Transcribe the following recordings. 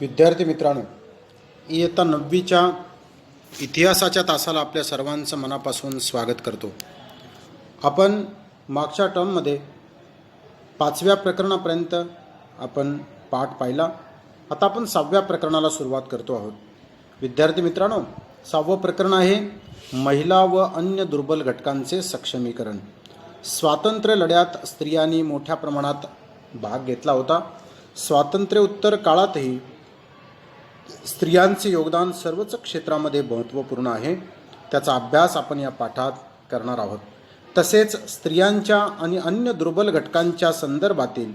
विद्यार्थी मित्रांनो इयत्ता नववीच्या इतिहासाच्या तासाला आपल्या सर्वांचं मनापासून स्वागत करतो. आपण मागच्या टर्ममध्ये पाचव्या प्रकरणापर्यंत आपण पाठ पाहिला. आता आपण सहाव्या प्रकरणाला सुरुवात करतो आहोत. विद्यार्थी मित्रांनो सहावं प्रकरण आहे महिला व अन्य दुर्बल घटकांचे सक्षमीकरण. स्वातंत्र्य लढ्यात स्त्रियांनी मोठ्या प्रमाणात भाग घेतला होता. स्वातंत्र्योत्तर काळातही स्त्रियांचे योगदान सर्वच क्षेत्रामध्ये महत्त्वपूर्ण आहे. त्याचा अभ्यास आपण या पाठात करणार आहोत. तसेच स्त्रियांच्या आणि अन्य दुर्बल घटकांच्या संदर्भातील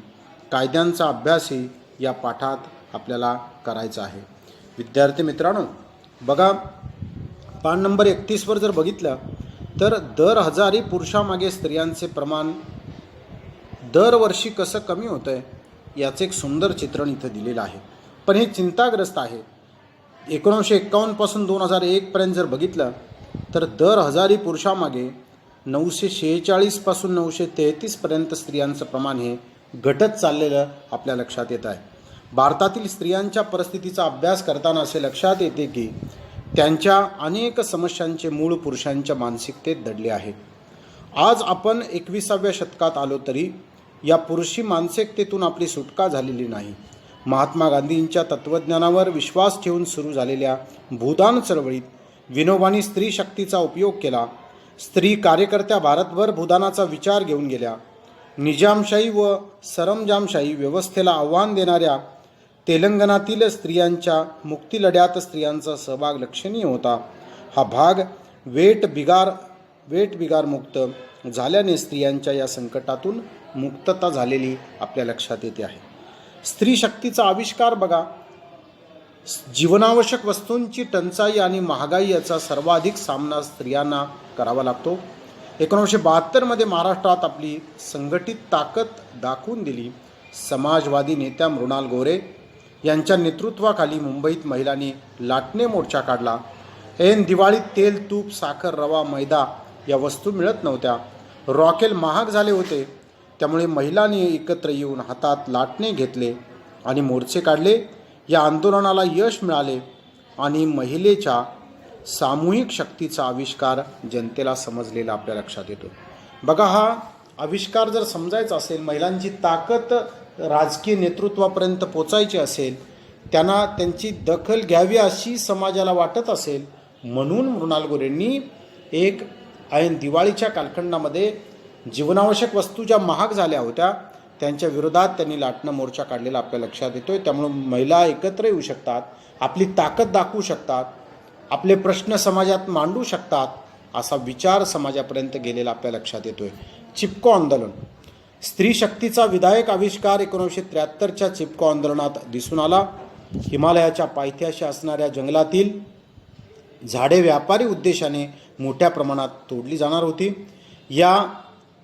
कायद्यांचा अभ्यासही या पाठात आपल्याला करायचा आहे. विद्यार्थी मित्रांनो बघा पान नंबर एकतीसवर जर बघितलं तर दर हजारी पुरुषामागे स्त्रियांचे प्रमाण दरवर्षी कसं कमी होतं आहे याचं एक सुंदर चित्रण इथं दिलेलं आहे. पण हे चिंताग्रस्त आहे. एकोणीसशे एक्कावन्नपासून दोन हजार एकपर्यंत जर बघितलं तर दर हजारी पुरुषामागे नऊशे शेहेचाळीसपासून नऊशे तेहतीसपर्यंत स्त्रियांचं प्रमाण हे घटत चाललेलं आपल्या लक्षात येत आहे. भारतातील स्त्रियांच्या परिस्थितीचा अभ्यास करताना असे लक्षात येते की त्यांच्या अनेक समस्यांचे मूळ पुरुषांच्या मानसिकतेत दडले आहे. आज आपण एकविसाव्या शतकात आलो तरी या पुरुषी मानसिकतेतून आपली सुटका झालेली नाही. महात्मा गांधींच्या तत्त्वज्ञानावर विश्वास ठेवून सुरू झालेल्या भूदान चळवळीत विनोबांनी स्त्री शक्तीचा उपयोग केला. स्त्री कार्यकर्त्या भारतभर भूदानाचा विचार घेऊन गेल्या. निजामशाही व सरंजामशाही व्यवस्थेला आव्हान देणाऱ्या तेलंगणातील स्त्रियांच्या मुक्तीलढ्यात स्त्रियांचा सहभाग लक्षणीय होता. हा भाग वेट बिगार वेट बिगार मुक्त झाल्याने स्त्रियांच्या या संकटातून मुक्तता झालेली आपल्या लक्षात येते आहे. स्त्री शक्तीचा आविष्कार बघा. जीवनावश्यक वस्तूंची टंचाई आणि महागाई याचा सर्वाधिक सामना स्त्रियांना करावा लागतो. एकोणीसशे बहात्तरमध्ये महाराष्ट्रात आपली संघटित ताकद दाखवून दिली. समाजवादी नेत्या मृणाल गोरे यांच्या नेतृत्वाखाली मुंबईत महिलांनी लाटणे मोर्चा काढला. ऐन दिवाळीत तेल तूप साखर रवा मैदा या वस्तू मिळत नव्हत्या. रॉकेल महाग झाले होते. त्यामुळे महिलांनी एकत्र येऊन हातात लाटणे घेतले आणि मोर्चे काढले. या आंदोलनाला यश मिळाले आणि महिलेच्या सामूहिक शक्तीचा आविष्कार जनतेला समजलेला आपल्या लक्षात येतो. बघा हा आविष्कार जर समजायचा असेल महिलांची ताकद राजकीय नेतृत्वापर्यंत पोचायची असेल त्यांना त्यांची दखल घ्यावी अशी समाजाला वाटत असेल म्हणून मृणाल गोरेंनी एक ऐन दिवाळीच्या कालखंडामध्ये जीवनावश्यक वस्तू ज्या महाग झाल्या होत्या त्यांच्या विरोधात त्यांनी लाटणं मोर्चा काढलेला आपल्या लक्षात येतोय. त्यामुळे महिला एकत्र येऊ शकतात आपली ताकद दाखवू शकतात आपले प्रश्न समाजात मांडू शकतात असा विचार समाजापर्यंत गेलेला आपल्या लक्षात येतोय. चिपको आंदोलन. स्त्री शक्तीचा विधायक आविष्कार एकोणीसशे त्र्याहत्तरच्या चिपको आंदोलनात दिसून आला. हिमालयाच्या पायथ्याशी असणाऱ्या जंगलातील झाडे व्यापारी उद्देशाने मोठ्या प्रमाणात तोडली जाणार होती. या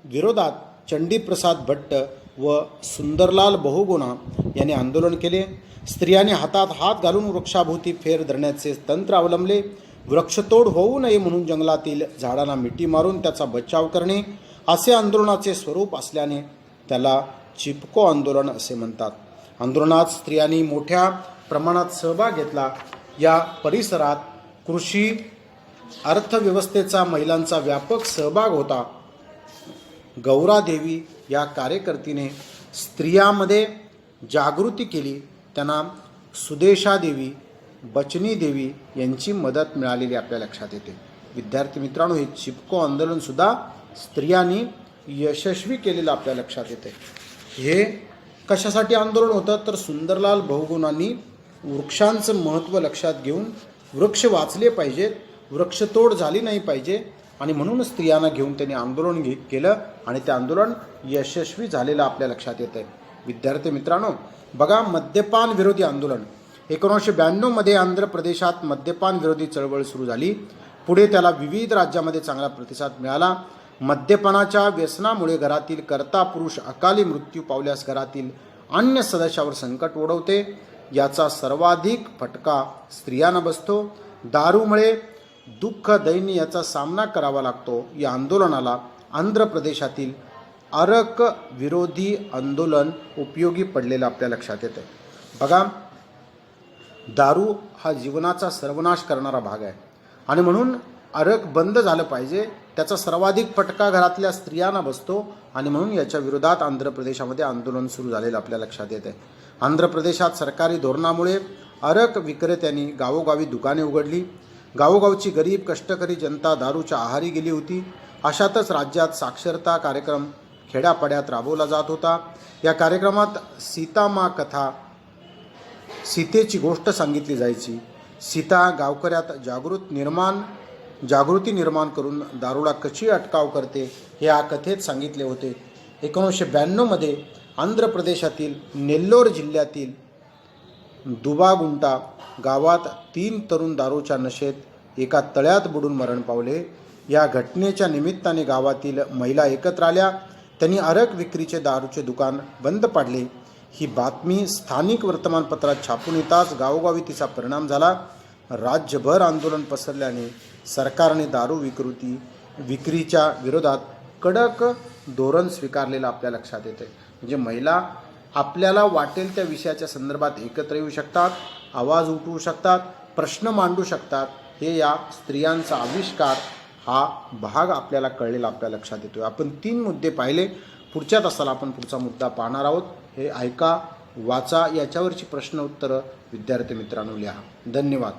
विरोधात चंडीप्रसाद भट्ट व सुंदरलाल बहुगुणा यांनी आंदोलन केले. स्त्रियांनी हातात हात घालून वृक्षाभोवती फेर धरण्याचे तंत्र अवलंबले. वृक्षतोड होऊ नये म्हणून जंगलातील झाडांना मिठी मारून त्याचा बचाव करणे असे आंदोलनाचे स्वरूप असल्याने त्याला चिपको आंदोलन असे म्हणतात. आंदोलनात स्त्रियांनी मोठ्या प्रमाणात सहभाग घेतला. या परिसरात कृषी अर्थव्यवस्थेचा महिलांचा व्यापक सहभाग होता. गौरादेवी या कार्यकर्तीने स्त्रियामध्ये जागृती केली. त्यांना सुदेशादेवी बचनी देवी यांची मदत मिळालेली आपल्या लक्षात येते. विद्यार्थी मित्रांनो हे चिपको आंदोलनसुद्धा स्त्रियांनी यशस्वी केलेलं आपल्या लक्षात येते. हे कशासाठी आंदोलन होतं? तर सुंदरलाल बहुगुणांनी वृक्षांचं महत्त्व लक्षात घेऊन वृक्ष वाचले पाहिजेत. वृक्षतोड झाली नाही पाहिजे. आणि म्हणून स्त्रियांना घेऊन त्यांनी आंदोलन केलं आणि ते आंदोलन यशस्वी झालेलं आपल्या लक्षात येतं आहे. विद्यार्थी मित्रांनो बघा मद्यपान विरोधी आंदोलन. एकोणीसशे ब्याण्णवमध्ये आंध्र प्रदेशात मद्यपान विरोधी चळवळ सुरू झाली. पुढे त्याला विविध राज्यामध्ये चांगला प्रतिसाद मिळाला. मद्यपानाच्या व्यसनामुळे घरातील कर्ता पुरुष अकाली मृत्यू पावल्यास घरातील अन्य सदस्यावर संकट ओढवते. याचा सर्वाधिक फटका स्त्रियांना बसतो. दारूमुळे दुःख दैन्य याचा सामना करावा लागतो. या आंदोलनाला आंध्र प्रदेशातील अरक विरोधी आंदोलन उपयोगी पडलेलं आपल्या लक्षात येतं बघा दारू हा जीवनाचा सर्वनाश करणारा भाग आहे. आणि म्हणून अरक बंद झालं पाहिजे त्याचा सर्वाधिक फटका घरातल्या स्त्रियांना बसतो आणि म्हणून याच्या विरोधात आंध्र प्रदेशामध्ये आंदोलन सुरू झालेलं आपल्या लक्षात येतं आहे आंध्र प्रदेशात सरकारी धोरणामुळे अरक विक्रेत्यांनी गावोगावी दुकाने उघडली गावोगावची गरीब कष्टकरी जनता दारूच्या आहारी गेली होती. अशातच राज्यात साक्षरता कार्यक्रम खेड्यापाड्यात राबवला जात होता. या कार्यक्रमात सीतामा कथा सीतेची गोष्ट सांगितली जायची. सीता गावकऱ्यात जागृत निर्माण जागृती निर्माण करून दारूला कशी अटकाव करते हे या कथेत सांगितले होते. एकोणीसशे ब्याण्णवमध्ये आंध्र प्रदेशातील नेल्लोर जिल्ह्यातील दुबागुंटा गावात तीन तरुण दारूच्या नशेत एका तळ्यात बुडून मरण पावले. या घटनेच्या निमित्ताने गावातील महिला एकत्र आल्या. त्यांनी अरक विक्रीचे दारूचे दुकान बंद पाडले. ही बातमी स्थानिक वर्तमानपत्रात छापून येताच गावोगावी तिचा परिणाम झाला. राज्यभर आंदोलन पसरल्याने सरकारने दारू विकृती विक्रीच्या विरोधात कडक धोरण स्वीकारलेलं आपल्या लक्षात येते म्हणजे महिला आपल्याला वाटेल त्या विषयाच्या संदर्भात एकत्र येऊ शकतात. आवाज उठवू शकतात प्रश्न मांडू शकतात. हे या स्त्रियांचा आविष्कार हा भाग आपल्याला कळलेला आपल्या लक्षात येतो आपण तीन मुद्दे पाहिले. पुढच्या तासाला आपण पुढचा मुद्दा पाहणार आहोत. हे ऐका वाचा याच्यावरची प्रश्न उत्तरं विद्यार्थी मित्रांनो लिहा. धन्यवाद.